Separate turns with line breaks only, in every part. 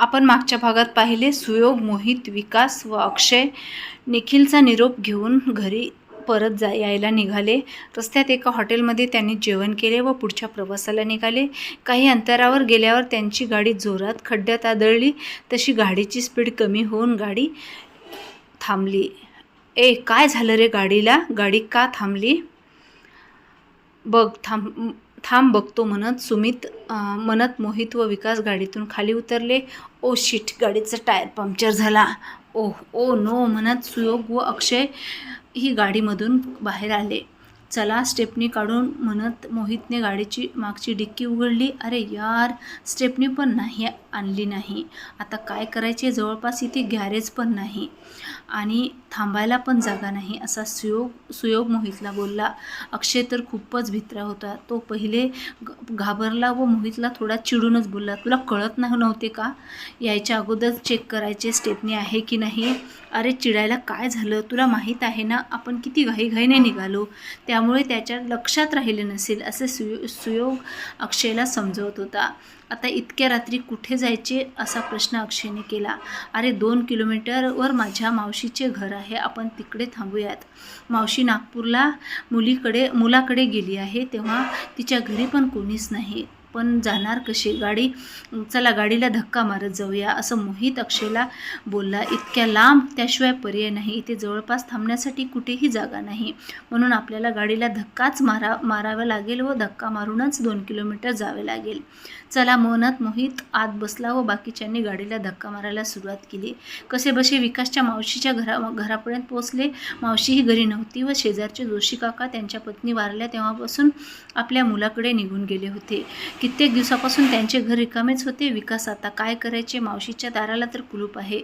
आपण मागच्या भागात पाहिले सुयोग मोहित विकास व अक्षय निखिलचा निरोप घेऊन घरी परत जा यायला निघाले. रस्त्यात एका हॉटेलमध्ये त्यांनी जेवण केले व पुढच्या प्रवासाला निघाले. काही अंतरावर गेल्यावर त्यांची गाडी जोरात खड्ड्यात आदळली. तशी गाडीची स्पीड कमी होऊन गाडी थांबली. ए काय झालं रे गाडीला? गाडी का थांबली? बघ थांब थांब बघतो म्हणत सुमित म्हणत मोहित व विकास गाडीतून खाली उतरले. ओ शिट गाडीचा टायर पंक्चर झाला. ओ ओ नो म्हणत सुयोग व अक्षय ही गाडीमधून बाहेर आले. चला स्टेपनी काढून म्हणत मोहितने गाडीची मागची डिक्की उघडली. अरे यार स्टेपनी पण नाही आणली नाही. आता काय करायचे? जवळपास इथे गॅरेज पण नाही. आणि थांबायला पण जागा नाही असा सुयोग सुयोग मोहितला बोलला. अक्षय तर खूपच भित्रा होता. तो पहिले घाबरला व मोहितला थोडा चिडूनच बोलला तुला कळत नाही नव्हते का? यायच्या अगोदर चेक करायचे स्टेपनी आहे की नाही? अरे चिडायला काय झालं? तुला माहीत आहे ना आपण किती घाईघाईने निघालो. त्यामुळे त्याच्या लक्षात राहिले नसेल असे सुयो सुयोग अक्षयला समजवत होता. आता इतक्या रात्री कुठे जायचे असा प्रश्न अक्षयने केला. अरे दोन किलोमीटरवर माझ्या मावशीचे घर आहे. आपण तिकडे थांबूयात. मावशी नागपूरला मुलीकडे मुलाकडे गेली आहे तेव्हा तिच्या घरी पण कोणीच नाही. पण जाणार कशी? गाडी चला गाडीला धक्का मारत जाऊया असं मोहित अक्षयला बोलला. इतक्या लांब त्याशिवाय पर्याय नाही. इथे जवळपास थांबण्यासाठी कुठेही जागा नाही. म्हणून आपल्याला गाडीला धक्काच मारा मारावा लागेल व धक्का मारूनच दोन किलोमीटर जावे लागेल. चला मनात मोहित आत बसला व बाकीच्यांनी गाडीला धक्का मारायला सुरुवात केली. कसे बसे विकासच्या मावशीच्या घरा घरापर्यंत पोहोचले. मावशी ही घरी नव्हती व शेजारचे जोशी काका त्यांच्या पत्नी वारल्या तेव्हापासून आपल्या मुलाकडे निघून गेले होते. कित्येक दिवसापासून त्यांचे घर रिकामेच होते. विकास आता काय करायचे? मावशीच्या दाराला तर कुलूप आहे.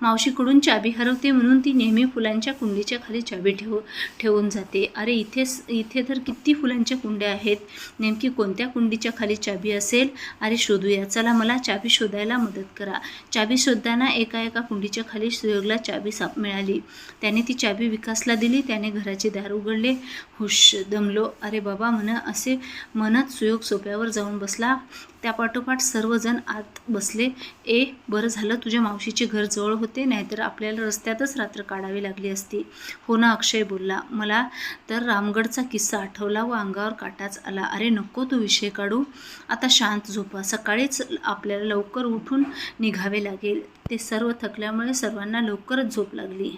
मावशीकडून चाबी हरवते म्हणून ती नेहमी फुलांच्या कुंडीच्या खाली चाबी ठेव ठेवून जाते. अरे इथेच इथे तर किती फुलांच्या कुंड्या आहेत. नेमकी कोणत्या कुंडीच्या खाली चाबी असेल? अरे शोधूया. चला मला चाबी शोधायला मदत करा. चाबी शोधताना एका एका कुंडीच्या खाली सुयोगला चाबी साप मिळाली. त्याने ती चाबी विकासला दिली. त्याने घराचे दार उघडले. हुश दमलो. अरे बाबा म्हण असे म्हणत सुयोग सोप्यावर जाऊन बसला. त्यापाठोपाठ सर्वजण आत बसले. ए बरं झालं तुझ्या मावशीचे घर जवळ होते. होते नाहीतर आपल्याला रस्त्यातच रात्र काढावी लागली असती. हो ना अक्षय बोलला. मला तर रामगडचा किस्सा आठवला व अंगावर काटाच आला. अरे नको तू विषय काढू. आता शांत झोपा. सकाळीच आपल्याला लवकर उठून निघावे लागेल. ते सर्व थकल्यामुळे सर्वांना लवकरच झोप लागली.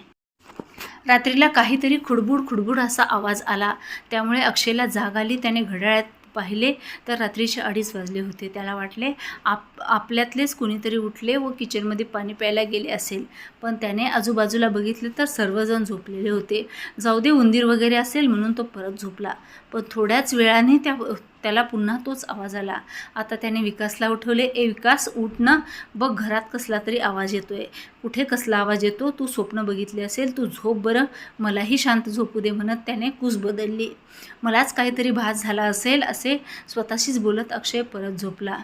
रात्रीला काहीतरी खुडबुड खुडबुड असा आवाज आला. त्यामुळे अक्षयला जाग आली. त्याने घड्याळात पाहिले तर रात्रीचे अडीच वाजले होते. त्याला वाटले आप आपल्यातलेच कोणीतरी उठले व किचनमध्ये पाणी प्यायला गेले असेल. पण त्याने आजूबाजूला बघितले तर सर्वजण झोपलेले होते. जाऊ दे उंदीर वगैरे असेल म्हणून तो परत झोपला. पण थोड्याच वेळाने त्या त्याला पुन्हा तोच आवाज आला. आता त्याने विकासला उठवले. ए विकास उठ ना. बघ घरात कसला तरी आवाज येतो आहे कुठे कसला आवाज येतो? तू स्वप्न बघितले असेल तू झोप बरं. मलाही शांत झोपू दे म्हणत त्याने कूस बदलली. मलाच काहीतरी भास झाला असेल असे स्वतःशीच बोलत अक्षय परत झोपला.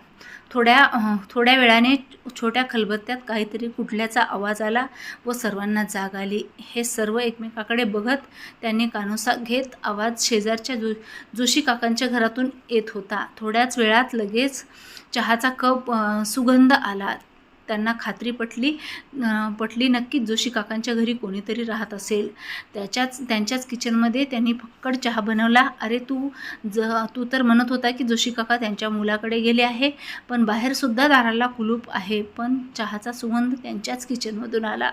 थोड्या थोड्या वेळाने छोट्या खलबत्त्यात काहीतरी कुठल्याचा आवाज आला व सर्वांना जाग आली. हे सर्व एकमेकाकडे बघत त्यांनी कानोसा घेत आवाज शेजारच्या जो जोशी काकांच्या घरातून येत होता. थोड्याच वेळात लगेच चहाचा कप सुगंध आला. त्यांना खात्री पटली पटली नक्कीच जोशी काकांच्या घरी कोणीतरी राहत असेल. त्याच्याच त्यांच्याच किचनमध्ये त्यांनी फक्कड चहा बनवला. अरे तू ज तू तर म्हणत होता की जोशी काका त्यांच्या मुलाकडे गेले आहे पण बाहेरसुद्धा दाराला कुलूप आहे. पण चहाचा सुगंध त्यांच्याच किचनमधून आला.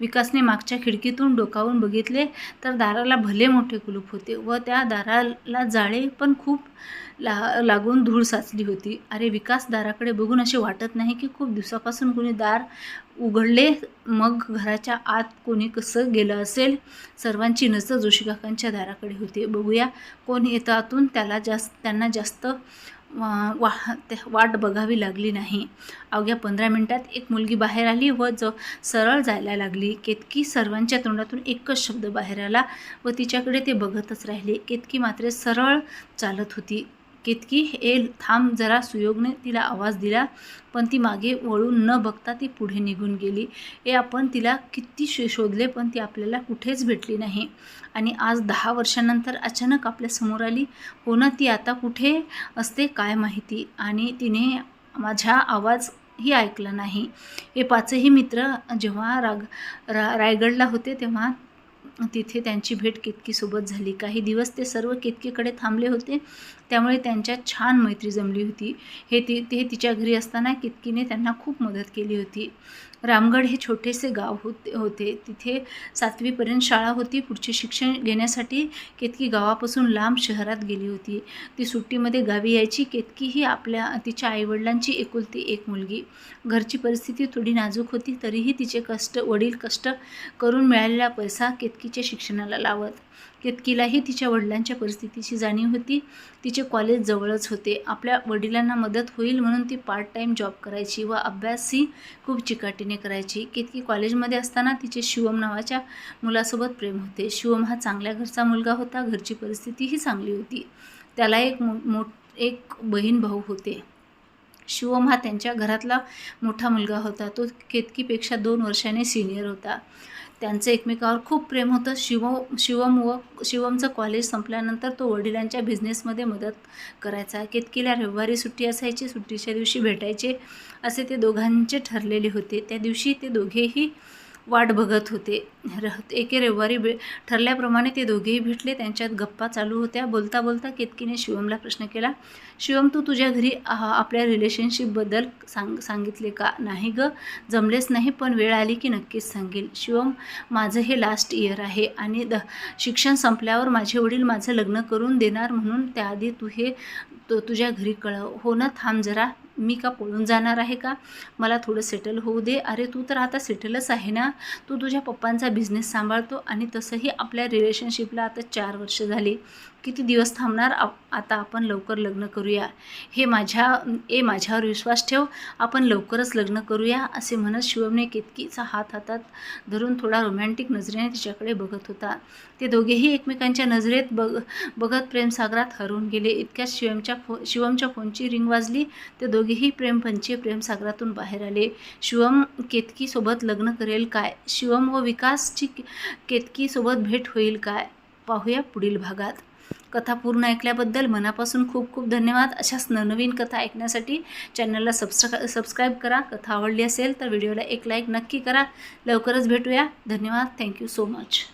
विकासने मागच्या खिडकीतून डोकावून बघितले तर दाराला भले मोठे कुलूप होते व त्या दाराला जाळे पण खूप ला लागून धूळ साचली होती. अरे विकास दाराकडे बघून असे वाटत नाही की खूप दिवसापासून कोणी दार उघडले. मग घराच्या आत कोणी कसं गेलं असेल? सर्वांची नजर जोशीकाकांच्या दाराकडे होती. बघूया कोण येतं आतून. त्याला जास्त त्यांना जास्त वा वा- वाट बघावी लागली नाही. अवघ्या पंधरा मिनिटात एक मुलगी बाहेर आली व ज सरळ जायला लागली. केतकी सर्वांच्या तोंडातून एकच शब्द बाहेर आला व तिच्याकडे ते बघतच राहिले. केतकी मात्र सरळ चालत होती. केतकी ए थांब जरा सुयोगने तिला आवाज दिला पण ती मागे वळून न बघता ती पुढे निघून गेली. ए आपण तिला किती शे शोधले पण ती आपल्याला कुठेच भेटली नाही. आणि आज दहा वर्षानंतर अचानक आपल्यासमोर आली. हो ना ती आता कुठे असते काय माहिती? आणि तिने माझ्या आवाज ही ऐकला नाही. हे पाचही मित्र जेव्हा राग रा रायगडला होते तेव्हा तिथे त्यांची भेट केतकीसोबत झाली. काही दिवस ते सर्व केतकीकडे थांबले होते त्यामुळे त्यांच्यात छान मैत्री जमली होती. हे ती ते तिच्या घरी असताना केतकीने त्यांना खूप मदत केली होती. रामगड हे छोटेसे गाव होते होते. तिथे सातवीपर्यंत शाळा होती. पुढचे शिक्षण घेण्यासाठी केतकी गावापासून लांब शहरात गेली होती. ती सुट्टीमध्ये गावी यायची. केतकी ही आपल्या तिच्या आईवडिलांची एकुलती एक मुलगी. घरची परिस्थिती थोडी नाजूक होती. तरीही तिचे कष्ट वडील कष्ट करून मिळालेला पैसा केतकीच्या शिक्षणाला लावत. केतकीलाही तिच्या वडिलांच्या परिस्थितीची जाणीव होती. तिचे कॉलेज जवळच होते. आपल्या वडिलांना मदत होईल म्हणून ती पार्ट टाईम जॉब करायची व अभ्यासही खूप चिकाटीने करायची. केतकी कॉलेजमध्ये असताना तिचे शिवम नावाच्या मुलासोबत प्रेम होते. शिवम हा चांगल्या घरचा मुलगा होता. घरची परिस्थितीही चांगली होती. त्याला एक मो मो एक बहीण भाऊ होते. शिवम हा त्यांच्या घरातला मोठा मुलगा होता. तो केतकीपेक्षा दोन वर्षाने सिनियर होता. त्यांचं एकमेकावर खूप प्रेम होतं. शिव शिवम व शिवमचं कॉलेज संपल्यानंतर तो वडिलांच्या बिझनेसमध्ये मदत करायचा. केतकीला रविवारी सुट्टी असायची सुट्टीच्या दिवशी भेटायचे असे ते दोघांचे ठरलेले होते. त्या दिवशी ते दोघेही वाट बघत होते. र एके रविवारी भे ठरल्याप्रमाणे ते दोघेही भेटले. त्यांच्यात गप्पा चालू होत्या. बोलता बोलता केतकीने शिवमला प्रश्न केला शिवम तू तुझ्या घरी आपल्या रिलेशनशिपबद्दल सांग सांगितले का? नाही ग जमलेच नाही पण वेळ आली की नक्कीच सांगेल. शिवम माझं हे लास्ट इयर आहे आणि द शिक्षण संपल्यावर माझे वडील माझं लग्न करून देणार म्हणून त्याआधी तू हे तो तुझ्या घरी कळव. हो ना थांब जरा. मी का पळून जाणार आहे का? मला थोडं सेटल होऊ दे. अरे तू तर आता सेटलच आहे ना? तू तुझ्या पप्पांचा बिझनेस सांभाळतो आणि तसंही आपल्या रिलेशनशिपला आता चार वर्ष झाली. किती दिवस थांबणार? आप आता आपण लवकर लग्न करूया. हे माझ्या ए माझ्यावर विश्वास ठेव. आपण लवकरच लग्न करूया असे म्हणत शिवमने केतकीचा हात हातात धरून थोडा रोमॅन्टिक नजरेने तिच्याकडे बघत होता. ते दोघेही एकमेकांच्या नजरेत बघ बघत प्रेमसागरात हरवून गेले. इतक्यात शिवमच्या फो शिवमच्या फोनची रिंग वाजली. ते दोघे दोघेही प्रेमपंची प्रेमसागरातून बाहेर आले. शिवम केतकीसोबत लग्न करेल काय? शिवम व विकासची केतकीसोबत भेट होईल काय? पाहूया पुढील भागात. कथा पूर्ण ऐकल्याबद्दल मनापासून खूप खूप धन्यवाद. अशाच नवनवीन कथा ऐकण्यासाठी चॅनलला सबस्क्रा सबस्क्राईब करा. कथा आवडली असेल तर व्हिडिओला एक लाईक नक्की करा. लवकरच भेटूया. धन्यवाद. Thank you so much.